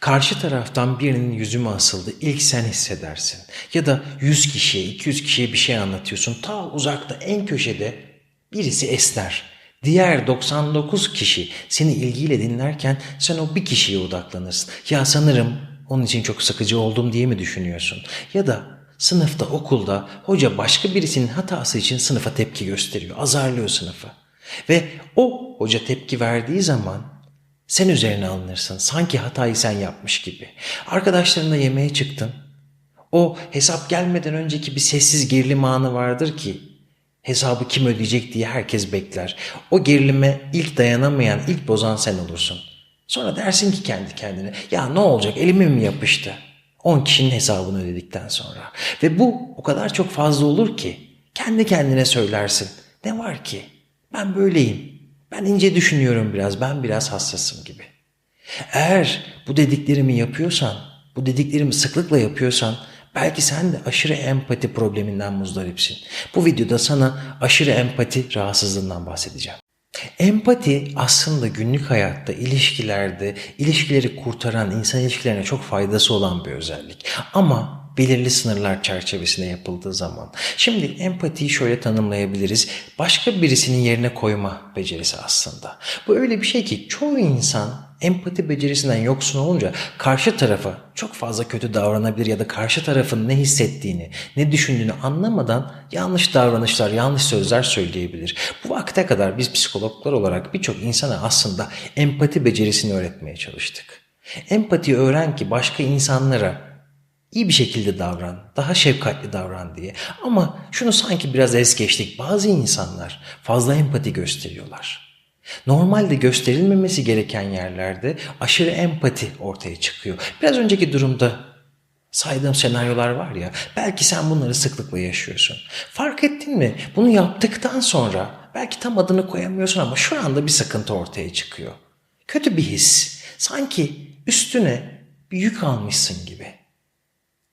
Karşı taraftan birinin yüzüme asıldı. İlk sen hissedersin. Ya da 100 kişiye, 200 kişiye bir şey anlatıyorsun. Ta uzakta en köşede birisi esner. Diğer 99 kişi seni ilgiyle dinlerken sen o bir kişiye odaklanırsın. Ya sanırım onun için çok sıkıcı oldum diye mi düşünüyorsun? Ya da sınıfta, okulda hoca başka birisinin hatası için sınıfa tepki gösteriyor, azarlıyor sınıfı. Ve o hoca tepki verdiği zaman sen üzerine alınırsın. Sanki hatayı sen yapmış gibi. Arkadaşlarınla yemeğe çıktın. O hesap gelmeden önceki bir sessiz gerilim anı vardır ki hesabı kim ödeyecek diye herkes bekler. O gerilime ilk dayanamayan, ilk bozan sen olursun. Sonra dersin ki kendi kendine ya ne olacak elime mi yapıştı? 10 kişinin hesabını ödedikten sonra. Ve bu o kadar çok fazla olur ki kendi kendine söylersin. Ne var ki? Ben böyleyim. Ben ince düşünüyorum biraz. Ben biraz hassasım gibi. Eğer bu dediklerimi yapıyorsan, bu dediklerimi sıklıkla yapıyorsan belki sen de aşırı empati probleminden muzdaripsin. Bu videoda sana aşırı empati rahatsızlığından bahsedeceğim. Empati aslında günlük hayatta, ilişkilerde, ilişkileri kurtaran, insan ilişkilerine çok faydası olan bir özellik. Ama belirli sınırlar çerçevesinde yapıldığı zaman. Şimdi empatiyi şöyle tanımlayabiliriz. Başka birisinin yerine koyma becerisi aslında. Bu öyle bir şey ki çoğu insan empati becerisinden yoksun olunca karşı tarafa çok fazla kötü davranabilir ya da karşı tarafın ne hissettiğini, ne düşündüğünü anlamadan yanlış davranışlar, yanlış sözler söyleyebilir. Bu vakte kadar biz psikologlar olarak birçok insana aslında empati becerisini öğretmeye çalıştık. Empati öğren ki başka insanlara iyi bir şekilde davran, daha şefkatli davran diye. Ama şunu sanki biraz es geçtik. Bazı insanlar fazla empati gösteriyorlar. Normalde gösterilmemesi gereken yerlerde aşırı empati ortaya çıkıyor. Biraz önceki durumda saydığım senaryolar var ya belki sen bunları sıklıkla yaşıyorsun. Fark ettin mi? Bunu yaptıktan sonra belki tam adını koyamıyorsun ama şu anda bir sıkıntı ortaya çıkıyor. Kötü bir his. Sanki üstüne bir yük almışsın gibi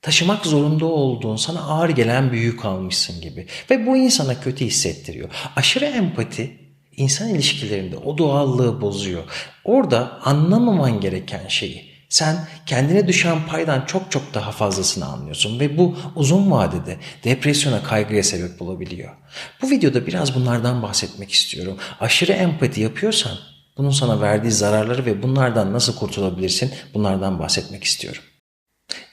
taşımak zorunda olduğun, sana ağır gelen bir yük almışsın gibi. Ve bu insana kötü hissettiriyor. Aşırı empati insan ilişkilerinde o doğallığı bozuyor. Orada anlamaman gereken şeyi sen kendine düşen paydan çok çok daha fazlasını anlıyorsun ve bu uzun vadede depresyona, kaygıya sebep olabiliyor. Bu videoda biraz bunlardan bahsetmek istiyorum. Aşırı empati yapıyorsan bunun sana verdiği zararları ve bunlardan nasıl kurtulabilirsin bunlardan bahsetmek istiyorum.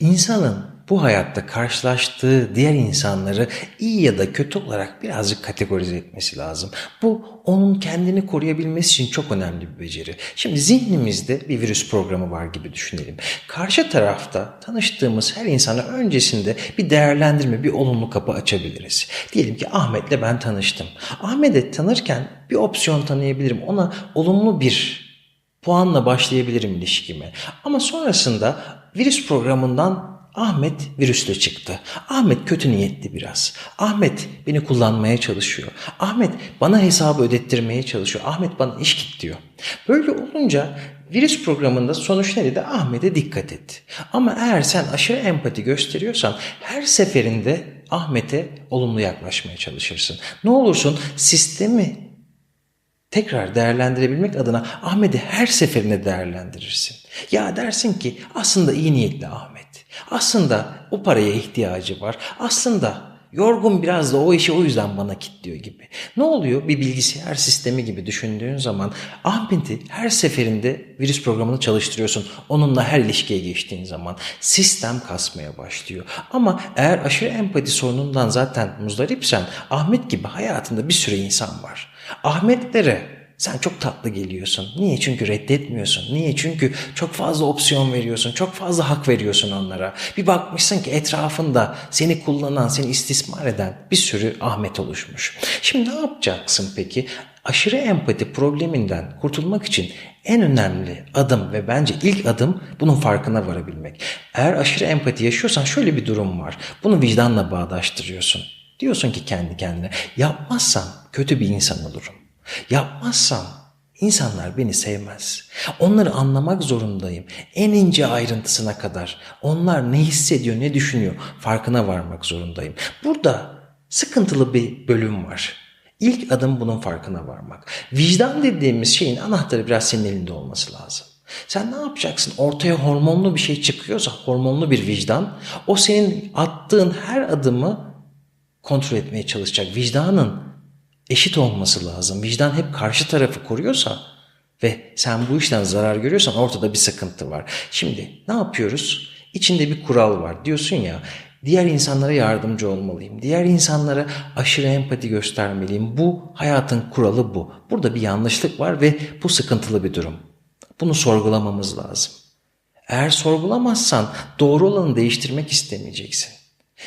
İnsanın bu hayatta karşılaştığı diğer insanları iyi ya da kötü olarak birazcık kategorize etmesi lazım. Bu onun kendini koruyabilmesi için çok önemli bir beceri. Şimdi zihnimizde bir virüs programı var gibi düşünelim. Karşı tarafta tanıştığımız her insana öncesinde bir değerlendirme, bir olumlu kapı açabiliriz. Diyelim ki Ahmet'le ben tanıştım. Ahmet'i tanırken bir opsiyon tanıyabilirim. Ona olumlu bir puanla başlayabilirim ilişkime. Ama sonrasında virüs programından Ahmet virüsle çıktı. Ahmet kötü niyetli biraz. Ahmet beni kullanmaya çalışıyor. Ahmet bana hesabı ödettirmeye çalışıyor. Ahmet bana iş git diyor. Böyle olunca virüs programında sonuç ne dedi? Ahmet'e dikkat et. Ama eğer sen aşırı empati gösteriyorsan her seferinde Ahmet'e olumlu yaklaşmaya çalışırsın. Ne olursun sistemi tekrar değerlendirebilmek adına Ahmet'i her seferinde değerlendirirsin. Ya dersin ki aslında iyi niyetli Ahmet. Aslında o paraya ihtiyacı var. Aslında yorgun biraz da o işi o yüzden bana kitliyor gibi. Ne oluyor? Bir bilgisayar sistemi gibi düşündüğün zaman Ahmet'i her seferinde virüs programını çalıştırıyorsun. Onunla her ilişkiye geçtiğin zaman sistem kasmaya başlıyor. Ama eğer aşırı empati sorunundan zaten muzdaripsen Ahmet gibi hayatında bir sürü insan var. Ahmetlere sen çok tatlı geliyorsun. Niye? Çünkü reddetmiyorsun. Niye? Çünkü çok fazla opsiyon veriyorsun. Çok fazla hak veriyorsun onlara. Bir bakmışsın ki etrafında seni kullanan, seni istismar eden bir sürü Ahmet oluşmuş. Şimdi ne yapacaksın peki? Aşırı empati probleminden kurtulmak için en önemli adım ve bence ilk adım bunun farkına varabilmek. Eğer aşırı empati yaşıyorsan şöyle bir durum var. Bunu vicdanla bağdaştırıyorsun. Diyorsun ki kendi kendine yapmazsam kötü bir insan olurum. Yapmazsam insanlar beni sevmez. Onları anlamak zorundayım. En ince ayrıntısına kadar. Onlar ne hissediyor, ne düşünüyor farkına varmak zorundayım. Burada sıkıntılı bir bölüm var. İlk adım bunun farkına varmak. Vicdan dediğimiz şeyin anahtarı biraz senin elinde olması lazım. Sen ne yapacaksın? Ortaya hormonlu bir şey çıkıyorsa, hormonlu bir vicdan, o senin attığın her adımı kontrol etmeye çalışacak. Vicdanın eşit olması lazım. Vicdan hep karşı tarafı koruyorsa ve sen bu işten zarar görüyorsan ortada bir sıkıntı var. Şimdi ne yapıyoruz? İçinde bir kural var. Diyorsun ya diğer insanlara yardımcı olmalıyım. Diğer insanlara aşırı empati göstermeliyim. Bu hayatın kuralı bu. Burada bir yanlışlık var ve bu sıkıntılı bir durum. Bunu sorgulamamız lazım. Eğer sorgulamazsan doğru olanı değiştirmek istemeyeceksin.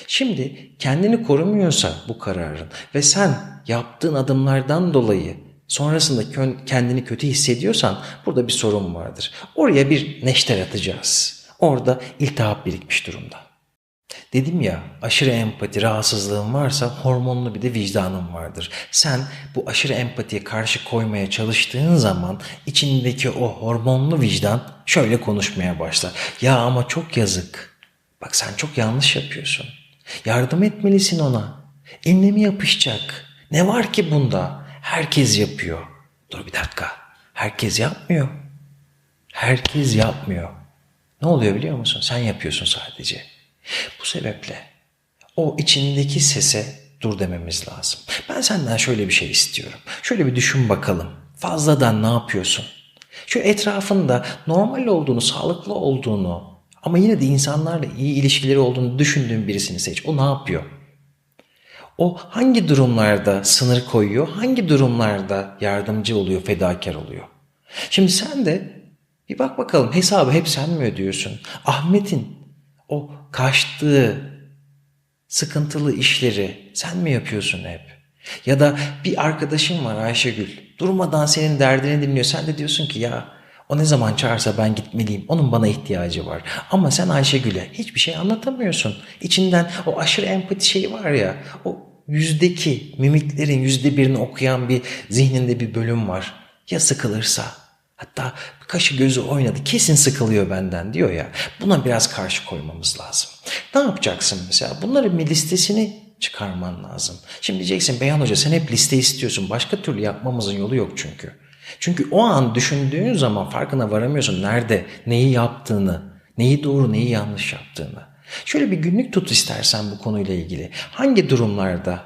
Şimdi kendini korumuyorsa bu kararın ve sen yaptığın adımlardan dolayı sonrasında kendini kötü hissediyorsan burada bir sorun vardır. Oraya bir neşter atacağız. Orada iltihap birikmiş durumda. Dedim ya aşırı empati rahatsızlığın varsa hormonlu bir de vicdanın vardır. Sen bu aşırı empatiye karşı koymaya çalıştığın zaman içindeki o hormonlu vicdan şöyle konuşmaya başlar. Ya ama çok yazık. Bak sen çok yanlış yapıyorsun. Yardım etmelisin ona. Eline mi yapışacak? Ne var ki bunda? Herkes yapıyor. Dur bir dakika. Herkes yapmıyor. Herkes yapmıyor. Ne oluyor biliyor musun? Sen yapıyorsun sadece. Bu sebeple o içindeki sese dur dememiz lazım. Ben senden şöyle bir şey istiyorum. Şöyle bir düşün bakalım. Fazladan ne yapıyorsun? Şu etrafında normal olduğunu, sağlıklı olduğunu ama yine de insanlarla iyi ilişkileri olduğunu düşündüğün birisini seç. O ne yapıyor? O hangi durumlarda sınır koyuyor, hangi durumlarda yardımcı oluyor, fedakar oluyor? Şimdi sen de bir bak bakalım hesabı hep sen mi ödüyorsun? Ahmet'in o kaçtığı sıkıntılı işleri sen mi yapıyorsun hep? Ya da bir arkadaşın var Ayşegül. Durmadan senin derdini dinliyor. Sen de diyorsun ki ya o ne zaman çağırsa ben gitmeliyim. Onun bana ihtiyacı var. Ama sen Ayşegül'e hiçbir şey anlatamıyorsun. İçinden o aşırı empati şeyi var ya. O yüzdeki mimiklerin yüzde birini okuyan bir zihninde bir bölüm var. Ya sıkılırsa? Hatta kaşı gözü oynadı kesin sıkılıyor benden diyor ya. Buna biraz karşı koymamız lazım. Ne yapacaksın mesela? Bunların bir listesini çıkarman lazım. Şimdi diyeceksin Beyhan Hoca sen hep liste istiyorsun. Başka türlü yapmamızın yolu yok çünkü. Çünkü o an düşündüğün zaman farkına varamıyorsun nerede, neyi yaptığını, neyi doğru, neyi yanlış yaptığını. Şöyle bir günlük tut istersen bu konuyla ilgili. Hangi durumlarda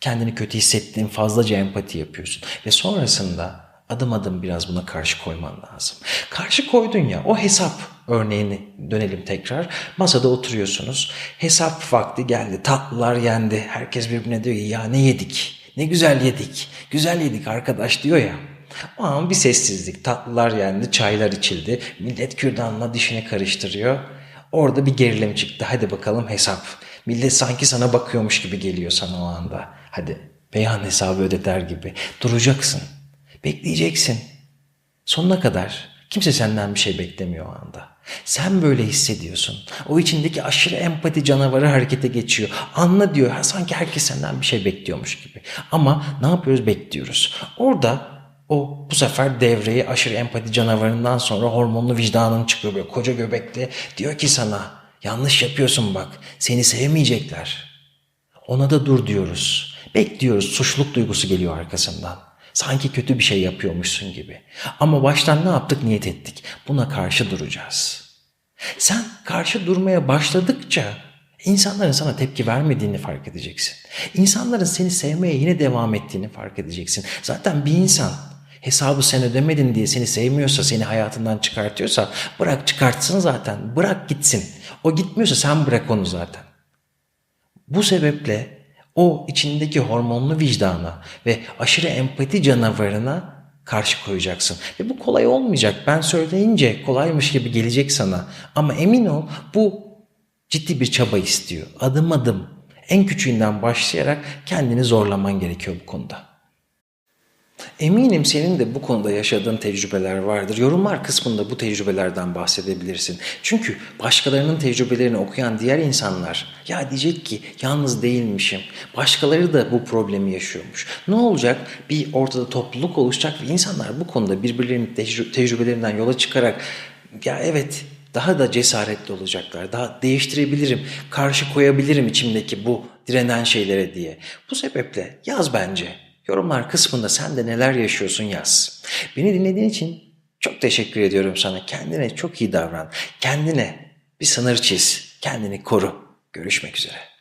kendini kötü hissettiğin fazlaca empati yapıyorsun ve sonrasında adım adım biraz buna karşı koyman lazım. Karşı koydun ya o hesap örneğini dönelim tekrar. Masada oturuyorsunuz. Hesap vakti geldi. Tatlılar yendi. Herkes birbirine diyor ya ne yedik? Ne güzel yedik. Güzel yedik arkadaş diyor ya. O an bir sessizlik. Tatlılar yendi, çaylar içildi. Millet kürdanla dişini karıştırıyor. Orada bir gerilim çıktı. Hadi bakalım hesap. Millet sanki sana bakıyormuş gibi geliyor sana o anda. Hadi beyan hesabı öde der gibi. Duracaksın. Bekleyeceksin. Sonuna kadar kimse senden bir şey beklemiyor o anda. Sen böyle hissediyorsun. O içindeki aşırı empati canavarı harekete geçiyor. Anla diyor. Sanki herkes senden bir şey bekliyormuş gibi. Ama ne yapıyoruz? Bekliyoruz. Orada o bu sefer devreye aşırı empati canavarından sonra hormonlu vicdanın çıkıyor böyle koca göbekli. Diyor ki sana yanlış yapıyorsun bak. Seni sevmeyecekler. Ona da dur diyoruz. Bekliyoruz. Suçluluk duygusu geliyor arkasından. Sanki kötü bir şey yapıyormuşsun gibi. Ama baştan ne yaptık niyet ettik. Buna karşı duracağız. Sen karşı durmaya başladıkça insanların sana tepki vermediğini fark edeceksin. İnsanların seni sevmeye yine devam ettiğini fark edeceksin. Zaten bir insan hesabı sen ödemedin diye seni sevmiyorsa, seni hayatından çıkartıyorsa bırak çıkartsın zaten. Bırak gitsin. O gitmiyorsa sen bırak onu zaten. Bu sebeple o içindeki hormonlu vicdana ve aşırı empati canavarına karşı koyacaksın. Ve bu kolay olmayacak. Ben söyleyince kolaymış gibi gelecek sana. Ama emin ol bu ciddi bir çaba istiyor. Adım adım en küçüğünden başlayarak kendini zorlaman gerekiyor bu konuda. Eminim senin de bu konuda yaşadığın tecrübeler vardır. Yorumlar kısmında bu tecrübelerden bahsedebilirsin. Çünkü başkalarının tecrübelerini okuyan diğer insanlar ya diyecek ki yalnız değilmişim. Başkaları da bu problemi yaşıyormuş. Ne olacak? Bir ortada topluluk oluşacak ve insanlar bu konuda birbirlerinin tecrü- tecrübelerinden yola çıkarak ya evet daha da cesaretli olacaklar. Daha değiştirebilirim, karşı koyabilirim içimdeki bu direnen şeylere diye. Bu sebeple yaz bence. Yorumlar kısmında sen de neler yaşıyorsun yaz. Beni dinlediğin için Çok teşekkür ediyorum sana. Kendine çok iyi davran. Kendine bir sınır çiz. Kendini koru. Görüşmek üzere.